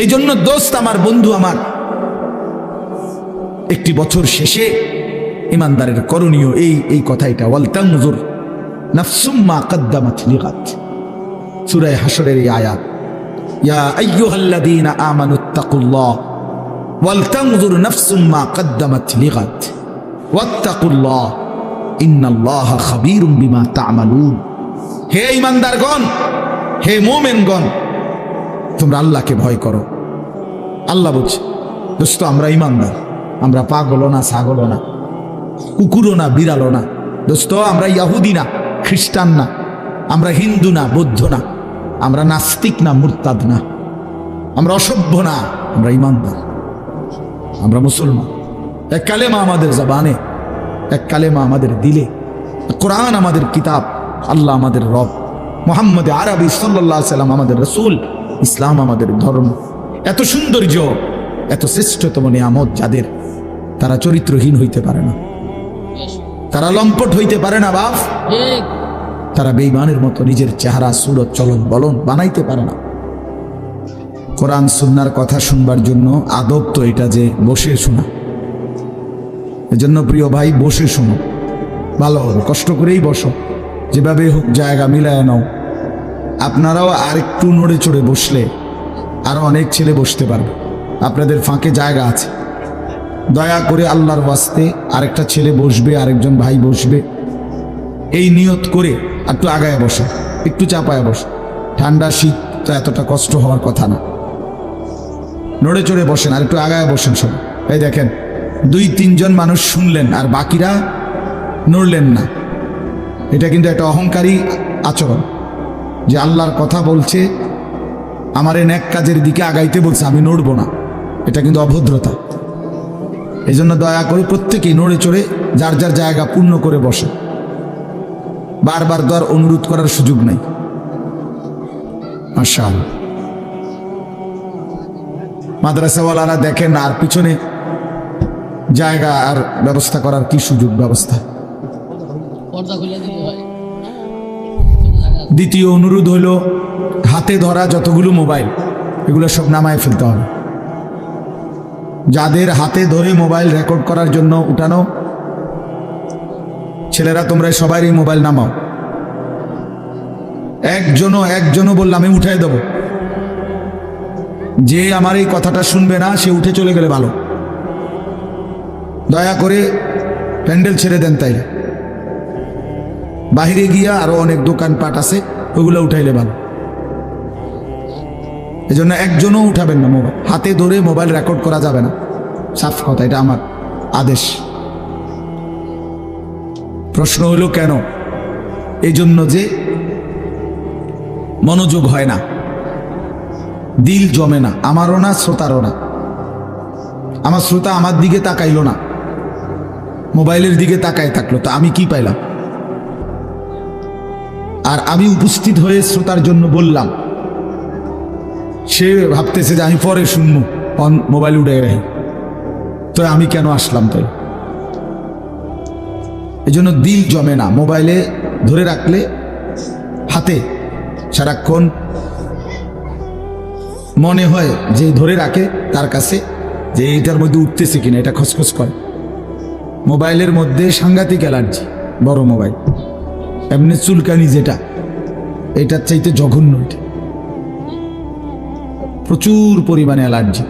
এই জন্য দোস্ত আমার বন্ধু আমার, একটি বছর শেষে ইমানদারের করণীয় এই এই কথা এটা ওয়াল তানজুর নাফসুম্মা কদ্দামাত লিগাত। সূরা হাশরের এই আয়াত, ইয়া আইয়ুহাল্লাযীনা আমানুত্তাকুল্লাহ ওয়াল তানজুর নাফসুম্মা কদ্দামাত লিগাত, ওয়াত্তাকুল্লাহ, ইন্নাল্লাহা খাবীরুম বিমা তা'মালুন। হে ইমানদারগণ, হে মুমিনগণ তোমরা আল্লাহকে ভয় করো। আল্লাহ বলছে, দোস্ত, আমরা ইমানদার। আমরা পাগলও না, ছাগলও না, কুকুরও না, বিড়ালও না। দোস্ত, আমরা ইয়াহুদি না, খ্রিস্টান না। আমরা হিন্দু না, বৌদ্ধ না। আমরা নাস্তিক না, মুরতাদ না। আমরা অসভ্য না, আমরা ইমানদার। আমরা মুসলমান। এক কালেমা আমাদের জবানে, এক কালেমা আমাদের দিলে। কোরআন আমাদের কিতাব, আল্লাহ আমাদের রব। মোহাম্মদ আরবি সাল্লাহ সাল্লাম আমাদের রসুল। ইসলাম আমাদের ধর্ম। এত সৌন্দর্য, এত শ্রেষ্ঠতম নিয়ামত যাদের, তারা চরিত্রহীন হইতে পারে না। তারা লম্পট হইতে পারে না, বাপ। তারা বেইমানের মতো নিজের চেহারা, সুরত, চলন বলন বানাইতে পারে না। কোরআন, সুন্নার কথা শুনবার জন্য আদব তো এটা যে বসে শোনা। এজন্য প্রিয় ভাই, বসে শোনো। ভালো হবে, কষ্ট করেই বসো। যেভাবে হোক জায়গা মিলায় নাও। আপনারাও আরেকটু নড়ে চড়ে বসলে আরও অনেক ছেলে বসতে পারবে। আপনাদের ফাঁকে জায়গা আছে। দয়া করে আল্লাহর ওয়াস্তে আরেকটা ছেলে বসবে, আরেকজন ভাই বসবে। এই নিয়ত করে একটু আগায় বসে, একটু চাপায় বসে। ঠান্ডা শীত তো এতটা কষ্ট হওয়ার কথা না। নড়ে চড়ে বসেন, আর একটু আগায় বসেন সব। এই দেখেন, দুই তিনজন মানুষ শুনলেন, আর বাকিরা নড়লেন না। এটা কিন্তু একটা অহংকারী আচরণ। যে আল্লাহর কথা বলছে, আমার ন্যাক কাজের দিকে আগাইতে বলছে, আমি নড়বো না। এটা কিন্তু অভদ্রতা। এই জন্য দয়া করে প্রত্যেকেই নড়ে চড়ে যার যার জায়গা পূর্ণ করে বসে। বারবার আর অনুরোধ করার সুযোগ নাই। মাশাল মাদ্রাসাওয়ালারা দেখেন আর পিছনে জায়গা আর ব্যবস্থা করার কি সুযোগ, ব্যবস্থা? পর্দা খুলে দিতে হয়। দ্বিতীয় অনুরোধ হলো হাতে ধরা যতগুলো মোবাইল, এগুলো সব নামায় ফেলতে হবে। যাদের হাতে ধরে মোবাইল রেকর্ড করার জন্য উঠানো, ছেলেরা তোমরা সবাই এই মোবাইল নামাও। একজনও একজনও বললাম আমি উঠাই দেব। যে আমার এই কথাটা শুনবে না, সে উঠে চলে গেলে ভালো। দয়া করে প্যান্ডেল ছেড়ে দেন তাইলে। বাহিরে গিয়া আরও অনেক দোকানপাট আছে, ওগুলো উঠাইলে ভালো। এই জন্য একজনও উঠাবেন না মোবাইল। হাতে ধরে মোবাইল রেকর্ড করা যাবে না। সাফ কথা, এটা আমার আদেশ। প্রশ্ন হলো কেন? এই জন্য যে মনোযোগ হয় না। দিল জমে না। আমারও না, শ্রোতারও না। আমার শ্রোতা আমার দিকে তাকাইলো না। মোবাইলের দিকে তাকায় থাকল। তো আমি কি পাইলাম? আর আমি উপস্থিত হয়ে শ্রোতার জন্য বললাম, সে ভাবতেছে যে আমি পরে শুনব মোবাইল উঠে রেখে তো আমি কেন আসলাম তাই? এই জন্য দিল জমে না, মোবাইলে ধরে রাখলে হাতে সারাক্ষণ মনে হয় যে ধরে রাখে তার কাছে, যে এটার মধ্যে উঠতেছে কিনা, এটা খসখস করে। মোবাইলের মধ্যে সাংঘাতিক অ্যালার্জি, বড় মোবাইল। এমনি চুলকানি যেটা, এটার চাইতে জঘন্য এটা। প্রচুর পরিমাণে অ্যালার্জি,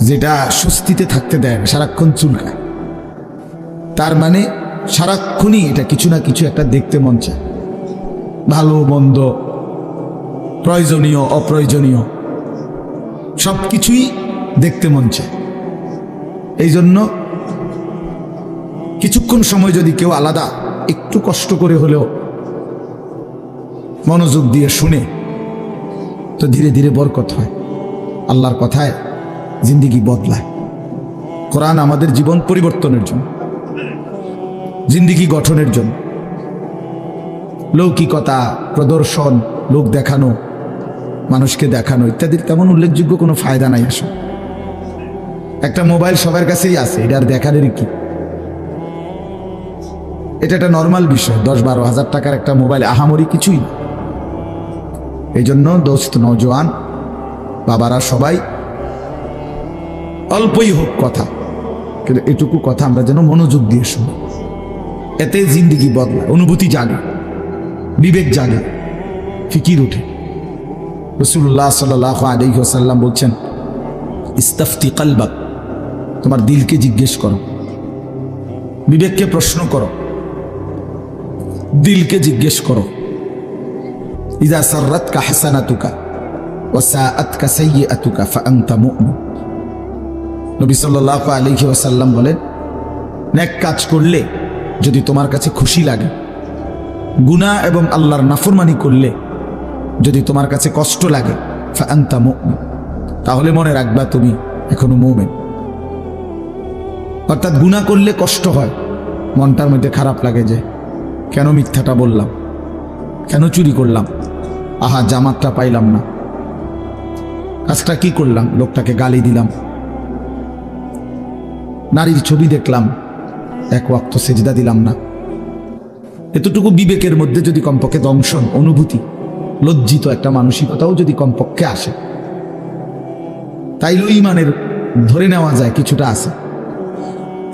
যেটা স্বস্তিতে থাকতে দেয় না, সারাক্ষণ চুলকায়। তার মানে সারাক্ষণই এটা কিছু না কিছু একটা দেখতে মন চায়। ভালো, মন্দ, প্রয়োজনীয়, অপ্রয়োজনীয় সব কিছুই দেখতে মন চায়। এই জন্য কিছুক্ষণ সময় যদি কেউ আলাদা একটু কষ্ট করে হলেও মনোযোগ দিয়ে শুনে তো ধীরে ধীরে বরকত হয়। আল্লাহর কথায় জিন্দিগি বদলায়। কোরআন আমাদের জীবন পরিবর্তনের জন্য, জিন্দিগি গঠনের জন্য। লৌকিকতা, প্রদর্শন, লোক দেখানো, মানুষকে দেখানো ইত্যাদির তেমন উল্লেখযোগ্য কোনো ফায়দা নাই আসলে। একটা মোবাইল সবার কাছেই আছে, এটা আর দেখানোর কি? এটা একটা নর্মাল বিষয়। দশ বারো হাজার টাকার একটা মোবাইল আহামরি কিছুই এই জন্য দোস্ত নজওয়ান বাবারা সবাই অল্পই হোক কথা, কিন্তু এটুকু কথা আমরা যেন মনোযোগ দিয়ে শুনি। এতে জিন্দিগি বদলায়, অনুভূতি জাগে, বিবেক জাগে, ফিকির ওঠে। রসুল্লাহ সাল্লাহ আলহিহাসাল্লাম বলছেন, ইস্তাফতি কালবাক তোমার দিলকে জিজ্ঞেস করো, বিবেককে প্রশ্ন করো। দিলকে জিজ্ঞেস করো। ইদা সাররাতকা হাসানাতুকা ওয়াসাআতকা সাইয়্যাতুকা ফাআনতা মুমিন। নবী সাল্লাল্লাহু আলাইহি ওয়াসাল্লাম বলেন নেক কাজ করলে যদি তোমার কাছে খুশি লাগে, গুনাহ এবং আল্লাহর নাফরমানি করলে যদি তোমার কাছে কষ্ট লাগে, ফাআনতা মুমিন। তাহলে মনে রাখবা তুমি এখনও মুমিন। অর্থাৎ গুনাহ করলে কষ্ট হয়, মনটার মধ্যে খারাপ লাগে যে কেন মিথ্যাটা বললাম? কেন চুরি করলাম? আহা, জামাতটা পাইলাম না। কাজটা কি করলাম? লোকটাকে গালি দিলাম। নারীর ছবি দেখলাম। এক ওয়াক্ত সেজদা দিলাম না। এতটুকু বিবেকের মধ্যে যদি কমপক্ষে দংশন, অনুভূতি, লজ্জিত একটা মানসিকতাও যদি কমপক্ষে আসে তাইলে ইমানের ধরে নেওয়া যায় কিছুটা আছে।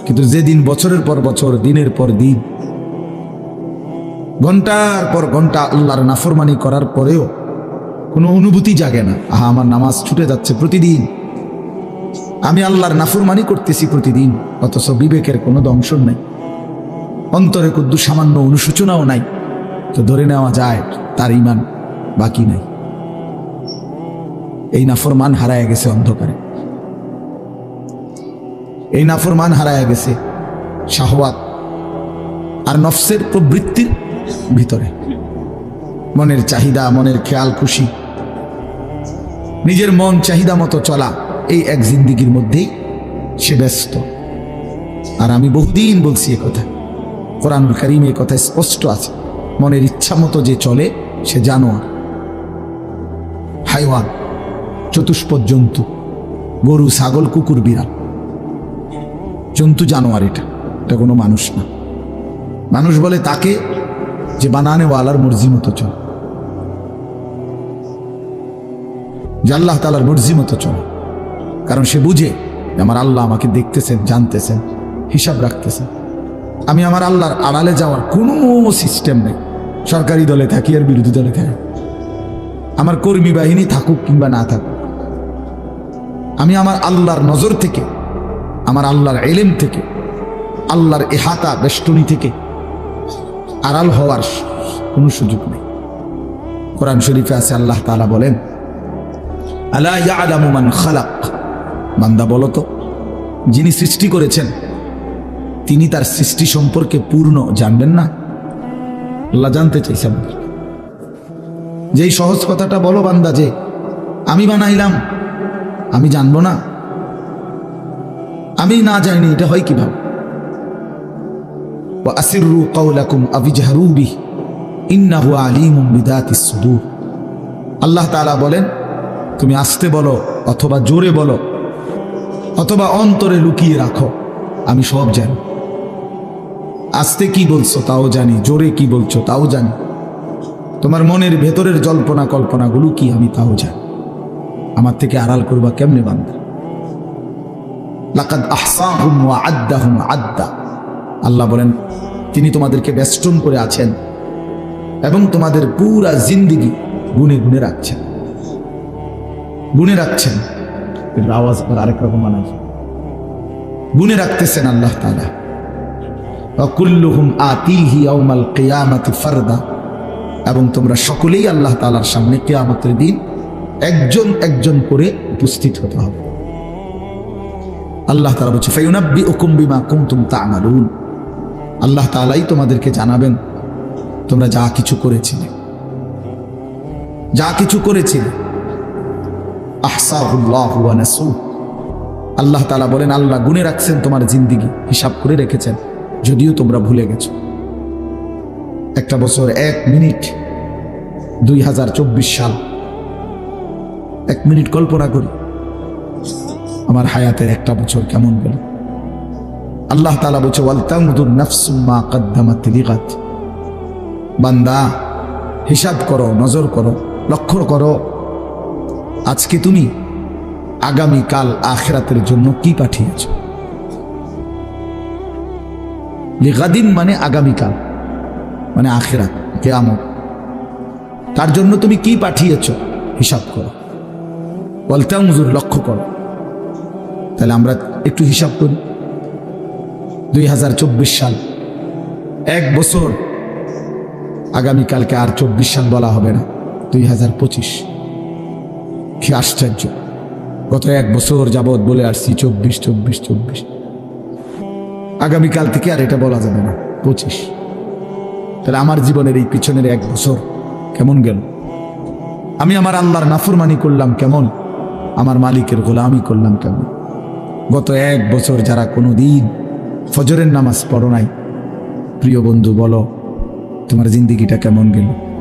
কিন্তু যেদিন বছরের পর বছর, দিনের পর দিন ঘণ্টার পর ঘণ্টা আল্লাহর নাফরমানি করার পরেও কোনো অনুভূতি জাগে না। আহা, আমার নামাজ ছুটে যাচ্ছে প্রতিদিন। আমি আল্লাহর নাফরমানি করতেছি প্রতিদিন, অথচ বিবেকের কোনো দংশন নেই। অন্তরে কুদ্দু সামান্য অনুশোচনাও নাই। তো ধরে নেওয়া যায়, তার ইমান বাকি নাই। এই নাফরমান হারায় গেছে অন্ধকারে। এই নাফরমান হারায় গেছে শাহওয়াত। আর নফসের প্রবৃত্তির ভিতরে। মনের চাহিদা, মনের খেয়াল, খুশি। নিজের মন চাহিদা মতো চলা, এই এক জিন্দিগির মধ্যেই সে ব্যস্ত। আর আমি বহুদিন বলছি এ কথা। কোরআনুল করিম এ কথা স্পষ্ট আছে। মনের ইচ্ছা মতো যে চলে, সে জানোয়ার। হাইওয়ান, চতুষ্পদ জন্তু, গরু, ছাগল, কুকুর, বিড়াল। জন্তু জানোয়ার এটা। এটা কোনো মানুষ না। মানুষ বলে তাকে যে বানানে ওয়ালার মর্জি মতো চল। যে আল্লাহ তালার মর্জি মতো চলে। কারণ সে বুঝে আমার আল্লাহ আমাকে দেখতেছেন, জানতেছেন, হিসাব রাখতেছেন। আমি আমার আল্লাহর আড়ালে যাওয়ার কোনো সিস্টেম নেই। সরকারি দলে থাকি আর বিরোধী দলে থাকি। আমার কর্মী বাহিনী থাকুক কিংবা না থাকুক। আমি আমার আল্লাহর নজর থেকে, আমার আল্লাহর এলেম থেকে, আল্লাহর এহাতা বেষ্টনী থেকে আড়াল হওয়ার কোনো সুযোগ নেই। কোরআন শরীফে আছে, আল্লাহ তাআলা বলেন, আলা ইয়ালামু মান খালাক। বান্দা বলো তো, যিনি সৃষ্টি করেছেন, তিনি তার সৃষ্টি সম্পর্কে পূর্ণ জানবেন না? আল্লাহ জানতে চাইছেন যেই সহজ কথাটা বলো বান্দা, যে আমি বানাইলাম, আমি জানব না। আমি না জানি এটা হয় কীভাবে। আসিরু কাউলাকুম আবিজাহরু বিহ ইন্নাহু আল্লাহ তাআলা বলেন, তুমি আস্তে বলো অথবা জোরে বলো, অথবা অন্তরে লুকিয়ে রাখো, আমি সব জানি। আস্তে কি বলছো তাও জানি, জোরে কি বলছো তাও জানি। তোমার মনের ভেতরের জল্পনা কল্পনাগুলো কি আমি তাও জানি। আমার থেকে আড়াল করবা কেমনে বান্ধা লাকাদ আহসাহুম ওয়া আদ্দাহুম আদ্দা। আল্লাহ বলেন, তিনি তোমাদেরকে বেষ্টন করে আছেন এবং তোমাদের পুরা জিন্দিগি গুনে গুনে রাখছেন। গুনে রাখছেন। আওয়াজ আবার আরেক রকম বানাই গুনে রাখতেছেন আল্লাহ তাআলা। অকুল্লুহুম আতিহি ইয়াউমাল কিয়ামাতি ফারদা এবং তোমরা সকলেই আল্লাহ তালার সামনে কিয়ামতের দিন একজন একজন করে উপস্থিত হতে হবে। আল্লাহ তাআলা বলছে, ফায়ুনাব্বিউকুম বিমা কুনতুম তা'মালুন আল্লাহ তাআলাই তোমাদেরকে জানাবেন, তোমরা যা কিছু করেছিলে। যা কিছু করেছিলে। আল্লাহ তালা বলেন, আল্লাহ গুনে রাখছেন তোমার জিন্দিগি, হিসাব করে রেখেছেন, যদিও তোমরা ভুলে গেছো। একটা বছর, এক মিনিট, দুই হাজার চব্বিশ সাল। এক মিনিট কল্পনা করি, আমার হায়াতের একটা বছর কেমন গেল। আল্লাহ তালা বলছে বান্দা, হিসাব করো, নজর করো, লক্ষ্য করো, আজকে তুমি আগামীকাল আখেরাতের জন্য কি পাঠিয়েছ? লিগাদিন মানে আগামীকাল মানে আখেরাত, কেয়ামত। তার জন্য তুমি কি পাঠিয়েছ? হিসাব করো। বলতে লক্ষ্য করো। তাহলে আমরা একটু হিসাব করি। দুই হাজার চব্বিশ সাল। এক বছর। আগামীকালকে আর চব্বিশ সাল বলা হবে না। দুই হাজার পঁচিশ। কি আশ্চর্য। গত এক বছর যাবৎ বলে আসছি, চব্বিশ চব্বিশ চব্বিশ। আগামীকাল থেকে আর এটা বলা যাবে না, পঁচিশ। তাহলে আমার জীবনের এই পিছনের এক বছর কেমন গেল? আমি আমার আল্লাহর নাফরমানি করলাম কেমন? আমার মালিকের গোলামি করলাম কেমন? গত এক বছর যারা কোনো দিন ফজরের নামাজ পড়ো নাই। প্রিয় বন্ধু বলো তোমার জিন্দিগিটা কেমন গেল?